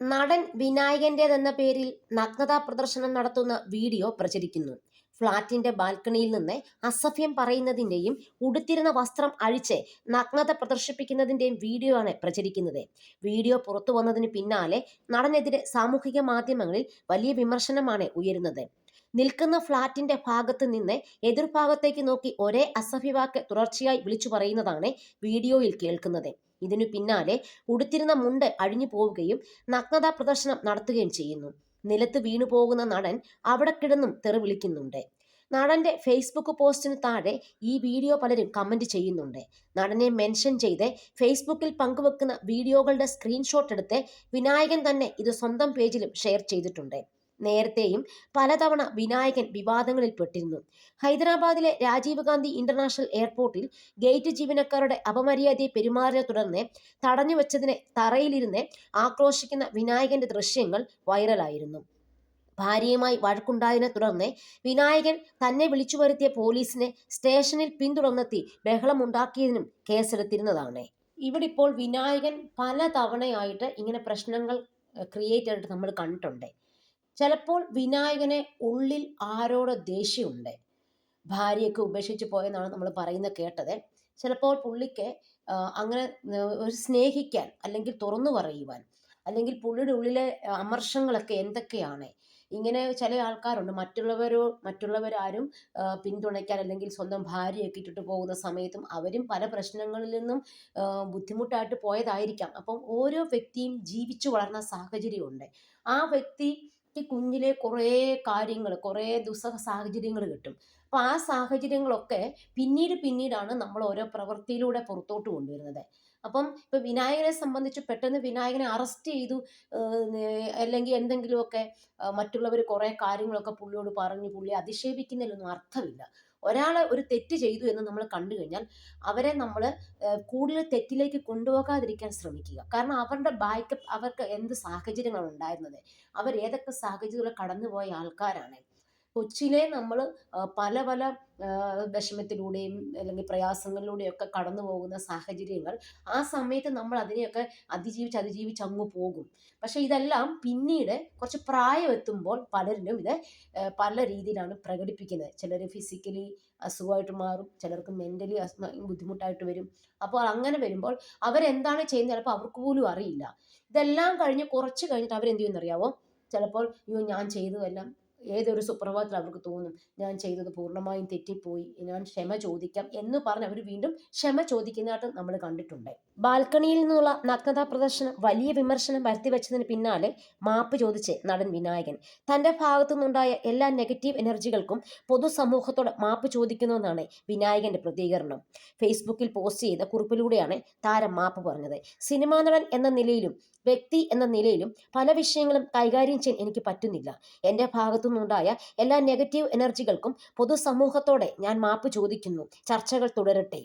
നടൻ വിനായകന്റേതെന്ന പേരിൽ നഗ്നതാ പ്രദർശനം നടത്തുന്ന വീഡിയോ പ്രചരിക്കുന്നു. ഫ്ളാറ്റിന്റെ ബാൽക്കണിയിൽ നിന്ന് അസഭ്യം പറയുന്നതിന്റെയും ഉടുത്തിരുന്ന വസ്ത്രം അഴിച്ച് നഗ്നത പ്രദർശിപ്പിക്കുന്നതിന്റെയും വീഡിയോ ആണ് പ്രചരിക്കുന്നത്. വീഡിയോ പുറത്തു വന്നതിന് പിന്നാലെ നടനെതിരെ സാമൂഹിക മാധ്യമങ്ങളിൽ വലിയ വിമർശനമാണ് ഉയരുന്നത്. നിൽക്കുന്ന ഫ്ളാറ്റിന്റെ ഭാഗത്ത് നിന്ന് എതിർഭാഗത്തേക്ക് നോക്കി ഒരേ അസഭ്യവാക്ക് തുടർച്ചയായി വിളിച്ചു പറയുന്നതാണ് വീഡിയോയിൽ കേൾക്കുന്നത്. ഇതിനു പിന്നാലെ ഉടുത്തിരുന്ന മുണ്ട് അഴിഞ്ഞു പോവുകയും നഗ്നതാ പ്രദർശനം നടത്തുകയും ചെയ്യുന്നു. നിലത്ത് വീണു പോകുന്ന നടൻ അവിടെ കിടന്നും തെറി വിളിക്കുന്നുണ്ട്. നടന്റെ ഫേസ്ബുക്ക് പോസ്റ്റിന് താഴെ ഈ വീഡിയോ പലരും കമന്റ് ചെയ്യുന്നുണ്ട്. നടനെ മെൻഷൻ ചെയ്ത് ഫേസ്ബുക്കിൽ പങ്കുവെക്കുന്ന വീഡിയോകളുടെ സ്ക്രീൻഷോട്ട് എടുത്ത് വിനായകൻ തന്നെ ഇത് സ്വന്തം പേജിലും ഷെയർ ചെയ്തിട്ടുണ്ട്. നേരത്തെയും പലതവണ വിനായകൻ വിവാദങ്ങളിൽ പെട്ടിരുന്നു. ഹൈദരാബാദിലെ രാജീവ് ഗാന്ധി ഇന്റർനാഷണൽ എയർപോർട്ടിൽ ഗേറ്റ് ജീവനക്കാരുടെ അപമര്യാദയെ പെരുമാറിയ തുടർന്ന് തടഞ്ഞുവെച്ചതിനെ തറയിലിരുന്ന് ആക്രോശിക്കുന്ന വിനായകന്റെ ദൃശ്യങ്ങൾ വൈറലായിരുന്നു. ഭാര്യയുമായി വഴക്കുണ്ടായതിനെ തുടർന്ന് വിനായകൻ തന്നെ വിളിച്ചു വരുത്തിയ പോലീസിനെ സ്റ്റേഷനിൽ പിന്തുടർന്നെത്തി ബഹളമുണ്ടാക്കിയതിനും കേസെടുത്തിരുന്നതാണ്. ഇവിടെ ഇപ്പോൾ വിനായകൻ പല തവണയായിട്ട് ഇങ്ങനെ പ്രശ്നങ്ങൾ ക്രിയേറ്റ് ചെയ്തിട്ട് നമ്മൾ കണ്ടിട്ടുണ്ട്. ചിലപ്പോൾ വിനായകനെ ഉള്ളിൽ ആരോട് ദേഷ്യമുണ്ട്. ഭാര്യയൊക്കെ ഉപേക്ഷിച്ച് പോയെന്നാണ് നമ്മൾ പറയുന്നത് കേട്ടത്. ചിലപ്പോൾ പുള്ളിക്ക് അങ്ങനെ ഒരു സ്നേഹിക്കാൻ അല്ലെങ്കിൽ തുറന്നു പറയുവാൻ അല്ലെങ്കിൽ പുള്ളിയുടെ ഉള്ളിലെ അമർഷങ്ങളൊക്കെ എന്തൊക്കെയാണ്? ഇങ്ങനെ ചില ആൾക്കാരുണ്ട്. മറ്റുള്ളവരോ മറ്റുള്ളവരാരും പിന്തുണയ്ക്കാൻ അല്ലെങ്കിൽ സ്വന്തം ഭാര്യയൊക്കെ ഇട്ടിട്ട് പോകുന്ന സമയത്തും അവരും പല പ്രശ്നങ്ങളിൽ നിന്നും ബുദ്ധിമുട്ടായിട്ട് പോയതായിരിക്കാം. അപ്പം ഓരോ വ്യക്തിയും ജീവിച്ചു വളർന്ന സാഹചര്യമുണ്ട്. ആ വ്യക്തി കുഞ്ഞിലെ കുറേ കാര്യങ്ങൾ കുറേ ദുസ്സഹ സാഹചര്യങ്ങൾ കിട്ടും. അപ്പോൾ ആ സാഹചര്യങ്ങളൊക്കെ പിന്നീട് പിന്നീടാണ് നമ്മൾ ഓരോ പ്രവൃത്തിയിലൂടെ പുറത്തോട്ട് കൊണ്ടുവരുന്നത്. അപ്പം ഇപ്പം വിനായകനെ സംബന്ധിച്ച് പെട്ടെന്ന് വിനായകനെ അറസ്റ്റ് ചെയ്തു അല്ലെങ്കിൽ എന്തെങ്കിലുമൊക്കെ മറ്റുള്ളവർ കുറേ കാര്യങ്ങളൊക്കെ പുള്ളിയോട് പറഞ്ഞ് പുള്ളി അധിക്ഷേപിക്കുന്നതിലൊന്നും അർത്ഥമില്ല. ഒരാളെ ഒരു തെറ്റ് ചെയ്തു എന്ന് നമ്മൾ കണ്ടു കഴിഞ്ഞാൽ അവരെ നമ്മൾ കൂടുതൽ തെറ്റിലേക്ക് കൊണ്ടുപോകാതിരിക്കാൻ ശ്രമിക്കുക. കാരണം അവരുടെ ബാക്കപ്പ് അവർക്ക് എന്ത് സാഹചര്യങ്ങളാണ് ഉണ്ടായിരുന്നത്? അവർ ഏതൊക്കെ സാഹചര്യങ്ങൾ കടന്നുപോയ ആൾക്കാരാണ്? കൊച്ചിലെ നമ്മൾ പല പല വിഷമത്തിലൂടെയും അല്ലെങ്കിൽ പ്രയാസങ്ങളിലൂടെയും ഒക്കെ കടന്നു പോകുന്ന സാഹചര്യങ്ങൾ ആ സമയത്ത് നമ്മൾ അതിനെയൊക്കെ അതിജീവിച്ച് അതിജീവിച്ച് അങ്ങ് പോകും. പക്ഷേ ഇതെല്ലാം പിന്നീട് കുറച്ച് പ്രായം എത്തുമ്പോൾ പലരിലും ഇത് പല രീതിയിലാണ് പ്രകടിപ്പിക്കുന്നത്. ചിലർ ഫിസിക്കലി അസുഖമായിട്ട് മാറും ചിലർക്ക് മെന്റലി ബുദ്ധിമുട്ടായിട്ട് വരും. അപ്പോൾ അങ്ങനെ വരുമ്പോൾ അവരെന്താണ് ചെയ്യുന്നത്? ചിലപ്പോൾ അവർക്ക് പോലും അറിയില്ല. ഇതെല്ലാം കഴിഞ്ഞ് കുറച്ച് കഴിഞ്ഞിട്ട് അവരെന്ത് ചെയ്യുമെന്നറിയാവോ? ചിലപ്പോൾ അയ്യോ ഞാൻ ചെയ്തതെല്ലാം ഏതൊരു സുപ്രഭാതത്തിൽ അവർക്ക് തോന്നും ഞാൻ ചെയ്തത് പൂർണമായും തെറ്റിപ്പോയി ഞാൻ ക്ഷമ ചോദിക്കാം എന്ന് പറഞ്ഞ് അവർ വീണ്ടും ക്ഷമ ചോദിക്കുന്നതായിട്ട് നമ്മൾ കണ്ടിട്ടുണ്ട്. ബാൽക്കണിയിൽ നിന്നുള്ള നഗ്നതാ പ്രദർശനം വലിയ വിമർശനം വരുത്തിവെച്ചതിന് പിന്നാലെ മാപ്പ് ചോദിച്ച് നടൻ വിനായകൻ. തന്റെ ഭാഗത്തു നിന്നുണ്ടായ എല്ലാ നെഗറ്റീവ് എനർജികൾക്കും പൊതുസമൂഹത്തോട് മാപ്പ് ചോദിക്കുന്നുവെന്നാണ് വിനായകന്റെ പ്രതികരണം. ഫേസ്ബുക്കിൽ പോസ്റ്റ് ചെയ്ത കുറിപ്പിലൂടെയാണ് താരം മാപ്പ് പറഞ്ഞത്. സിനിമാ നടൻ എന്ന നിലയിലും വ്യക്തി എന്ന നിലയിലും പല വിഷയങ്ങളും കൈകാര്യം ചെയ്യാൻ എനിക്ക് പറ്റുന്നില്ല. എന്റെ ഭാഗത്തു നിന്നുണ്ടായ എല്ലാ നെഗറ്റീവ് എനർജികൾക്കും പൊതുസമൂഹത്തോടെ ഞാൻ മാപ്പ് ചോദിക്കുന്നു. ചർച്ചകൾ തുടരട്ടെ.